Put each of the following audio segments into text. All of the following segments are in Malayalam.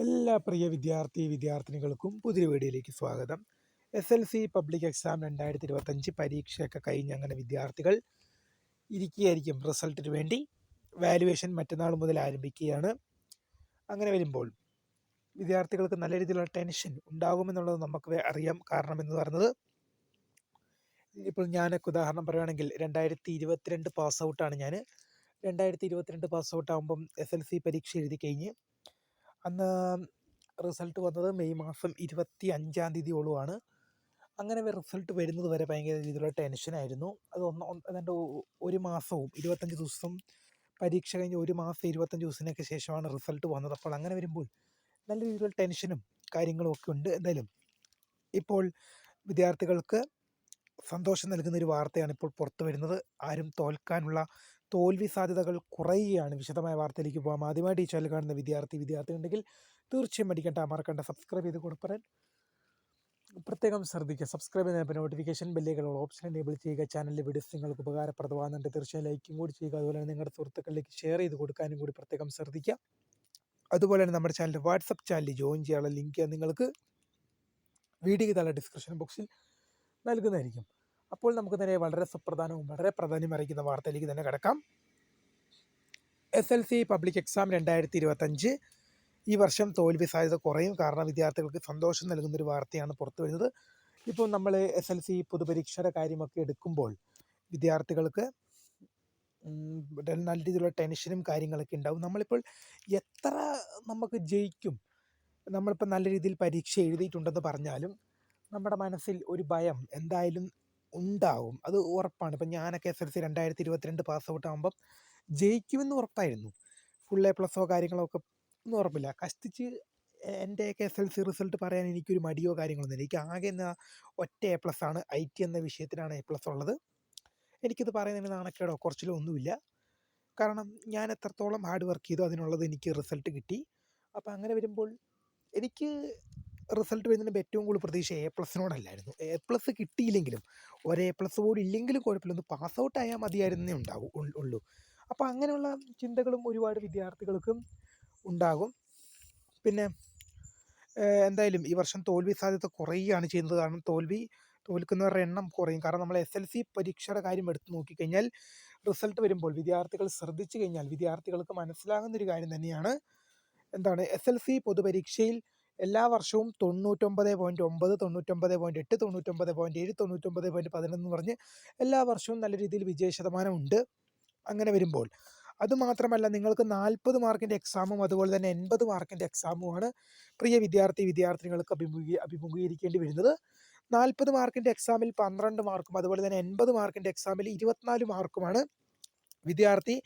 എല്ലാ പ്രിയ വിദ്യാർത്ഥി വിദ്യാർത്ഥിനികൾക്കും പുതിയ വീഡിയോയിലേക്ക് സ്വാഗതം. S L C public exam രണ്ടായിരത്തി ഇരുപത്തഞ്ച് പരീക്ഷയൊക്കെ കഴിഞ്ഞ് അങ്ങനെ വിദ്യാർത്ഥികൾ ഇരിക്കുകയായിരിക്കും. റിസൾട്ടിന് വേണ്ടി വാലുവേഷൻ മറ്റന്നാൾ മുതൽ ആരംഭിക്കുകയാണ്. അങ്ങനെ വരുമ്പോൾ വിദ്യാർത്ഥികൾക്ക് നല്ല രീതിയിലുള്ള ടെൻഷൻ ഉണ്ടാകുമെന്നുള്ളത് നമുക്ക് അറിയാം. കാരണം എന്ന് പറയുന്നത് ഇപ്പോൾ ഞാനൊക്കെ ഉദാഹരണം പറയുകയാണെങ്കിൽ രണ്ടായിരത്തി ഇരുപത്തിരണ്ട് പാസ് ഔട്ടാണ് ഞാൻ. രണ്ടായിരത്തി ഇരുപത്തിരണ്ട് പാസ് ഔട്ട് ആകുമ്പം എസ് എൽ സി പരീക്ഷ എഴുതി കഴിഞ്ഞ് അന്ന് റിസൾട്ട് വന്നത് മെയ് മാസം ഇരുപത്തി അഞ്ചാം തീയതിയോളമാണ് അങ്ങനെ റിസൾട്ട് വരുന്നത് വരെ ഭയങ്കര രീതിയിലുള്ള ടെൻഷനായിരുന്നു അത് ഒന്ന് ഏതാണ്ട് ഒരു മാസവും ഇരുപത്തഞ്ച് ദിവസം പരീക്ഷ കഴിഞ്ഞ് ഒരു മാസം ഇരുപത്തഞ്ച് ദിവസത്തിനൊക്കെ ശേഷമാണ് റിസൾട്ട് വന്നത്. അപ്പോൾ അങ്ങനെ വരുമ്പോൾ നല്ല രീതിയിലുള്ള ടെൻഷനും കാര്യങ്ങളും ഒക്കെ ഉണ്ട്. എന്തായാലും ഇപ്പോൾ വിദ്യാർത്ഥികൾക്ക് സന്തോഷം നൽകുന്ന ഒരു വാർത്തയാണ് ഇപ്പോൾ പുറത്തു വരുന്നത്. ആരും തോൽക്കാനുള്ള തോൽവി സാധ്യതകൾ കുറയുകയാണ്. വിശദമായ വാർത്തയിലേക്ക് പോകാം ആദ്യമായിട്ട് ഈ ചാനൽ കാണുന്ന വിദ്യാർത്ഥി വിദ്യാർത്ഥി ഉണ്ടെങ്കിൽ തീർച്ചയായും പഠിക്കേണ്ട മറക്കണ്ട. സബ്സ്ക്രൈബ് ചെയ്ത് കൊടുപ്പറൻ പ്രത്യേകം ശ്രദ്ധിക്കുക. സബ്സ്ക്രൈബ് ചെയ്യുന്ന നോട്ടിഫിക്കേഷൻ ബെല്ലുകളുള്ള ഓപ്ഷൻ എനേബിൾ ചെയ്യുക. ചാനലിലെ വീഡിയോസ് നിങ്ങൾക്ക് ഉപകാരപ്രദമാകുന്നുണ്ട്. തീർച്ചയായും ലൈക്കും കൂടി ചെയ്യുക. അതുപോലെ തന്നെ നിങ്ങളുടെ സുഹൃത്തുക്കളിലേക്ക് ഷെയർ ചെയ്ത് കൊടുക്കാനും കൂടി പ്രത്യേകം ശ്രദ്ധിക്കുക. അതുപോലെ തന്നെ നമ്മുടെ ചാനലിൽ വാട്സപ്പ് ചാനലിൽ ജോയിൻ ചെയ്യാനുള്ള ലിങ്ക് നിങ്ങൾക്ക് വീഡിയോയ്ക്ക് താഴെ ഡിസ്ക്രിപ്ഷൻ ബോക്സിൽ നൽകുന്നതായിരിക്കും. അപ്പോൾ നമുക്ക് നേരെ വളരെ സുപ്രധാനവും വളരെ പ്രാധാന്യം അറിയിക്കുന്ന വാർത്തയിലേക്ക് തന്നെ കിടക്കാം. S L C public exam രണ്ടായിരത്തി ഇരുപത്തഞ്ച് ഈ വർഷം തോൽവി സാധ്യത കുറയും. കാരണം വിദ്യാർത്ഥികൾക്ക് സന്തോഷം നൽകുന്നൊരു വാർത്തയാണ് പുറത്തു വരുന്നത്. ഇപ്പോൾ നമ്മൾ എസ് എൽ സി പൊതുപരീക്ഷയുടെ കാര്യമൊക്കെ എടുക്കുമ്പോൾ വിദ്യാർത്ഥികൾക്ക് നല്ല രീതിയിലുള്ള ടെൻഷനും കാര്യങ്ങളൊക്കെ ഉണ്ടാവും. നമ്മളിപ്പോൾ എത്ര നമുക്ക് ജയിക്കും? നമ്മളിപ്പോൾ നല്ല രീതിയിൽ പരീക്ഷ എഴുതിയിട്ടുണ്ടെന്ന് പറഞ്ഞാലും നമ്മുടെ മനസ്സിൽ ഒരു ഭയം എന്തായാലും ഉണ്ടാവും. അത് ഉറപ്പാണ്. ഇപ്പം ഞാനൊക്കെ എസ് എൽ സി രണ്ടായിരത്തി ഇരുപത്തിരണ്ട് പാസ് ഔട്ട് ആകുമ്പം ജയിക്കുമെന്ന് ഉറപ്പായിരുന്നു. ഫുൾ എ പ്ലസോ കാര്യങ്ങളോ ഒക്കെ ഒന്നും ഉറപ്പില്ല. കഷ്ടിച്ച് എന്റെയൊക്കെ എസ് എൽ സി റിസൾട്ട് പറയാൻ എനിക്കൊരു മടിയോ കാര്യങ്ങളൊന്നും ഇല്ല. എനിക്ക് ആകെ എന്ന ഒറ്റ എ പ്ലസ് ആണ്. ഐ ടി എന്ന വിഷയത്തിലാണ് എ പ്ലസ് ഉള്ളത്. എനിക്കിത് പറയുന്നതിന് നാണക്കേടോ? കുറച്ചിലോ ഒന്നുമില്ല. കാരണം ഞാൻ എത്രത്തോളം ഹാർഡ് വർക്ക് ചെയ്തു അതിനുള്ളത് എനിക്ക് റിസൾട്ട് കിട്ടി. അപ്പോൾ അങ്ങനെ വരുമ്പോൾ എനിക്ക് റിസൾട്ട് വരുന്നതിന് ഏറ്റവും കൂടുതൽ പ്രതീക്ഷ എ പ്ലസിനോടല്ലായിരുന്നു. എ പ്ലസ് കിട്ടിയില്ലെങ്കിലും ഒരു എ പ്ലസ് പോലും ഇല്ലെങ്കിലും കുഴപ്പമില്ല. ഒന്ന് പാസ് ഔട്ട് ആയാൽ മതിയായിരുന്നേ ഉണ്ടാവും ഉള്ളൂ. അപ്പോൾ അങ്ങനെയുള്ള ചിന്തകളും ഒരുപാട് വിദ്യാർത്ഥികൾക്കും ഉണ്ടാകും. പിന്നെ എന്തായാലും ഈ വർഷം തോൽവി സാധ്യത കുറയുകയാണ് ചെയ്യുന്നത്. കാരണം തോൽവി തോൽക്കുന്നവരുടെ എണ്ണം കുറയും. കാരണം നമ്മൾ എസ് എൽ സി പരീക്ഷയുടെ കാര്യം എടുത്തു നോക്കിക്കഴിഞ്ഞാൽ റിസൾട്ട് വരുമ്പോൾ വിദ്യാർത്ഥികൾ ശ്രദ്ധിച്ചു കഴിഞ്ഞാൽ വിദ്യാർത്ഥികൾക്ക് മനസ്സിലാകുന്ന ഒരു കാര്യം തന്നെയാണ്. എന്താണ്? എസ് എൽ സി പൊതുപരീക്ഷയിൽ എല്ലാ വർഷവും തൊണ്ണൂറ്റൊമ്പത് പോയിന്റ് ഒമ്പത് തൊണ്ണൂറ്റൊമ്പത് പോയിന്റ് എട്ട് തൊണ്ണൂറ്റൊമ്പത് പോയിന്റ് ഏഴ് തൊണ്ണൂറ്റൊമ്പത് പോയിന്റ് പതിനൊന്ന് പറഞ്ഞ് എല്ലാ വർഷവും നല്ല രീതിയിൽ വിജയ ശതമാനമുണ്ട് അങ്ങനെ വരുമ്പോൾ. അതുമാത്രമല്ല നിങ്ങൾക്ക് നാൽപ്പത് മാർക്കിന്റെ എക്സാമും അതുപോലെ തന്നെ എൺപത് മാർക്കിന്റെ എക്സാമുമാണ് പ്രിയ വിദ്യാർത്ഥി വിദ്യാർത്ഥിനികൾക്ക് അഭിമുഖീ അഭിമുഖീകരിക്കേണ്ടി വരുന്നത്. നാൽപ്പത് മാർക്കിന്റെ എക്സാമിൽ പന്ത്രണ്ട് മാർക്കും അതുപോലെ തന്നെ എൺപത് മാർക്കിന്റെ എക്സാമിൽ ഇരുപത്തിനാല് മാർക്കുമാണ് വിദ്യാർത്ഥി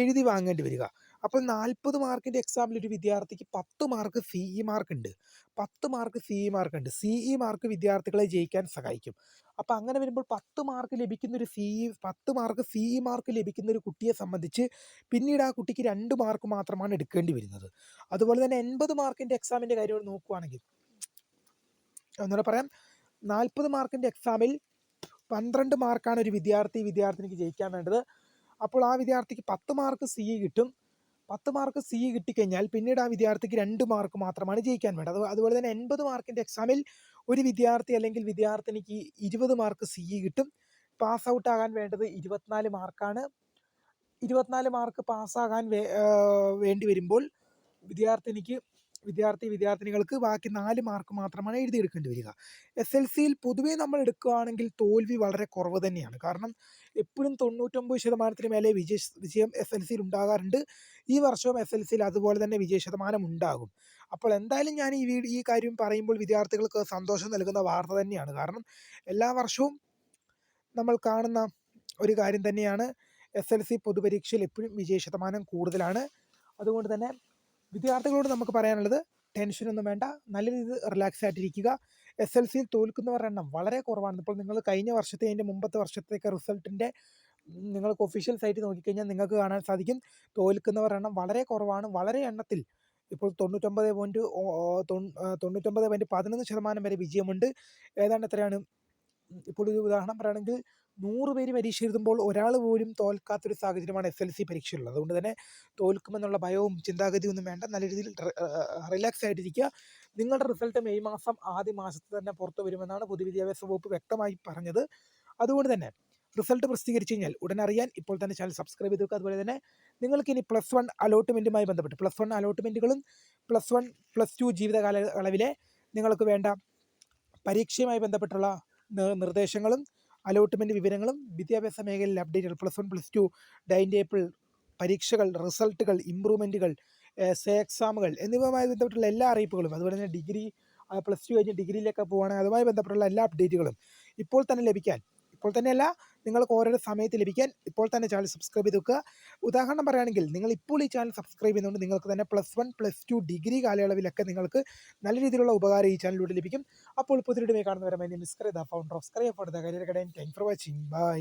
എഴുതി വാങ്ങേണ്ടി വരിക. അപ്പോൾ നാൽപ്പത് മാർക്കിന്റെ എക്സാമിൽ ഒരു വിദ്യാർത്ഥിക്ക് പത്ത് മാർക്ക് സി ഇ ഉണ്ട് പത്ത് മാർക്ക് സി ഇ ഉണ്ട് സി ഇ മാർക്ക് വിദ്യാർത്ഥികളെ ജയിക്കാൻ സഹായിക്കും. അപ്പോൾ അങ്ങനെ വരുമ്പോൾ പത്ത് മാർക്ക് ലഭിക്കുന്ന ഒരു സി ഇ പത്ത് മാർക്ക് സി ഇ മാർക്ക് ലഭിക്കുന്ന ഒരു കുട്ടിയെ സംബന്ധിച്ച് പിന്നീട് ആ കുട്ടിക്ക് രണ്ട് മാർക്ക് മാത്രമാണ് എടുക്കേണ്ടി വരുന്നത്. അതുപോലെ തന്നെ എൺപത് മാർക്കിന്റെ എക്സാമിന്റെ കാര്യം നോക്കുകയാണെങ്കിൽ ഒന്നുകൂടെ പറയാം. നാൽപ്പത് മാർക്കിന്റെ എക്സാമിൽ പന്ത്രണ്ട് മാർക്കാണ് ഒരു വിദ്യാർത്ഥി വിദ്യാർത്ഥിനിക്ക് ജയിക്കാൻ വേണ്ടത്. അപ്പോൾ ആ വിദ്യാർത്ഥിക്ക് പത്ത് മാർക്ക് സി ഇ കിട്ടും. പത്ത് മാർക്ക് സി കിട്ടിക്കഴിഞ്ഞാൽ പിന്നീട് ആ വിദ്യാർത്ഥിക്ക് രണ്ട് മാർക്ക് മാത്രമാണ് ജയിക്കാൻ വേണ്ടത്. അതുപോലെ തന്നെ എൺപത് മാർക്കിന്റെ എക്സാമിൽ ഒരു വിദ്യാർത്ഥി അല്ലെങ്കിൽ വിദ്യാർത്ഥിനിക്ക് ഇരുപത് മാർക്ക് സി കിട്ടും. പാസ് ഔട്ട് ആകാൻ വേണ്ടത് ഇരുപത്തിനാല് മാർക്കാണ് ഇരുപത്തിനാല് മാർക്ക് പാസ്സാകാൻ വേ വേണ്ടി വരുമ്പോൾ വിദ്യാർത്ഥിനിക്ക് വിദ്യാർത്ഥി വിദ്യാർത്ഥിനികൾക്ക് ബാക്കി നാല് മാർക്ക് മാത്രമാണ് എഴുതിയെടുക്കേണ്ടി വരിക. എസ് എൽ സിയിൽ പൊതുവേ നമ്മൾ എടുക്കുകയാണെങ്കിൽ തോൽവി വളരെ കുറവ് തന്നെയാണ്. കാരണം എപ്പോഴും തൊണ്ണൂറ്റൊമ്പത് ശതമാനത്തിന് മേലെ വിജയ വിജയം എസ് എൽ സിയിൽ ഉണ്ടാകാറുണ്ട്. ഈ വർഷവും എസ് എൽ സിയിൽ അതുപോലെ തന്നെ വിജയ ശതമാനം ഉണ്ടാകും. അപ്പോൾ എന്തായാലും ഞാൻ ഈ വീട് ഈ കാര്യം പറയുമ്പോൾ വിദ്യാർത്ഥികൾക്ക് സന്തോഷം നൽകുന്ന വാർത്ത തന്നെയാണ്. കാരണം എല്ലാ വർഷവും നമ്മൾ കാണുന്ന ഒരു കാര്യം തന്നെയാണ്. എസ് എൽ സി പൊതുപരീക്ഷയിൽ എപ്പോഴും വിജയ ശതമാനം കൂടുതലാണ്. അതുകൊണ്ട് തന്നെ വിദ്യാർത്ഥികളോട് നമുക്ക് പറയാനുള്ളത് ടെൻഷനൊന്നും വേണ്ട. നല്ല രീതിയിൽ റിലാക്സ് ആയിട്ടിരിക്കുക. എസ് എൽ സിയിൽ തോൽക്കുന്നവരുടെ എണ്ണം വളരെ കുറവാണ്. ഇപ്പോൾ നിങ്ങൾ കഴിഞ്ഞ വർഷത്തെ അതിന്റെ മുമ്പത്തെ വർഷത്തേക്ക് റിസൾട്ടിന്റെ നിങ്ങൾക്ക് ഒഫീഷ്യൽ സൈറ്റ് നോക്കിക്കഴിഞ്ഞാൽ നിങ്ങൾക്ക് കാണാൻ സാധിക്കും. തോൽക്കുന്നവരുടെ എണ്ണം വളരെ കുറവാണ്. വളരെ എണ്ണത്തിൽ ഇപ്പോൾ തൊണ്ണൂറ്റൊമ്പത് പോയിന്റ് തൊണ്ണൂറ്റൊമ്പത് പോയിന്റ് പതിനൊന്ന് ശതമാനം വരെ വിജയമുണ്ട്. ഏതാണ്ട് എത്രയാണ്? ഇപ്പോൾ ഒരു ഉദാഹരണം പറയുകയാണെങ്കിൽ നൂറ് പേര് പരീക്ഷ എഴുതുമ്പോൾ ഒരാൾ പോലും തോൽക്കാത്തൊരു സാഹചര്യമാണ് എസ് എൽ സി പരീക്ഷയുള്ളത് അതുകൊണ്ട് തന്നെ തോൽക്കുമെന്നുള്ള ഭയവും ചിന്താഗതിയും ഒന്നും വേണ്ട. നല്ല രീതിയിൽ റിലാക്സ് ആയിട്ടിരിക്കുക. നിങ്ങളുടെ റിസൾട്ട് മെയ് മാസം ആദ്യ മാസത്തിൽ തന്നെ പുറത്തു വരുമെന്നാണ് പൊതുവിദ്യാഭ്യാസ വകുപ്പ് വ്യക്തമായി പറഞ്ഞത്. അതുകൊണ്ട് തന്നെ റിസൾട്ട് പ്രസിദ്ധീകരിച്ചു കഴിഞ്ഞാൽ ഉടൻ അറിയാൻ ഇപ്പോൾ തന്നെ ചാനൽ സബ്സ്ക്രൈബ് ചെയ്ത് വെക്കുക. അതുപോലെ തന്നെ നിങ്ങൾക്ക് ഇനി പ്ലസ് വൺ അലോട്ട്മെന്റുമായി ബന്ധപ്പെട്ട് പ്ലസ് വൺ അലോട്ട്മെന്റുകളും പ്ലസ് വൺ പ്ലസ് ടു ജീവിതകാല അളവിലെ നിങ്ങൾക്ക് വേണ്ട പരീക്ഷയുമായി ബന്ധപ്പെട്ടുള്ള നിർദ്ദേശങ്ങളും അലോട്ട്മെന്റ് വിവരങ്ങളും വിദ്യാഭ്യാസ മേഖലയിൽ അപ്ഡേറ്റുകൾ plus one plus two time table പരീക്ഷകൾ റിസൾട്ടുകൾ ഇമ്പ്രൂവ്മെന്റുകൾ സേ എക്സാമുകൾ എന്നിവയുമായി ബന്ധപ്പെട്ടുള്ള എല്ലാ അറിയിപ്പുകളും അതുപോലെ തന്നെ ഡിഗ്രി പ്ലസ് ടു കഴിഞ്ഞ് ഡിഗ്രിയിലേക്ക് പോവുകയാണെങ്കിൽ അതുമായി ബന്ധപ്പെട്ടുള്ള എല്ലാ അപ്ഡേറ്റുകളും ഇപ്പോൾ തന്നെ ലഭിക്കാൻ ഇപ്പോൾ തന്നെയല്ല നിങ്ങൾക്ക് ഓരോരോ സമയത്ത് ലഭിക്കാൻ ഇപ്പോൾ തന്നെ ചാനൽ സബ്സ്ക്രൈബ് ചെയ്ത് വെക്കുക. ഉദാഹരണം പറയുകയാണെങ്കിൽ നിങ്ങൾ ഇപ്പോൾ ഈ ചാനൽ സബ്സ്ക്രൈബ് ചെയ്യുന്നതുകൊണ്ട് നിങ്ങൾക്ക് തന്നെ plus one plus two degree കാലയളവിലൊക്കെ നിങ്ങൾക്ക് നല്ല രീതിയിലുള്ള ഉപകാരം ഈ ചാനലിലൂടെ ലഭിക്കും. അപ്പോൾ പുതിയ കാണുന്നവരെ my Kariya founder of Scaria for the career academy thank for watching bye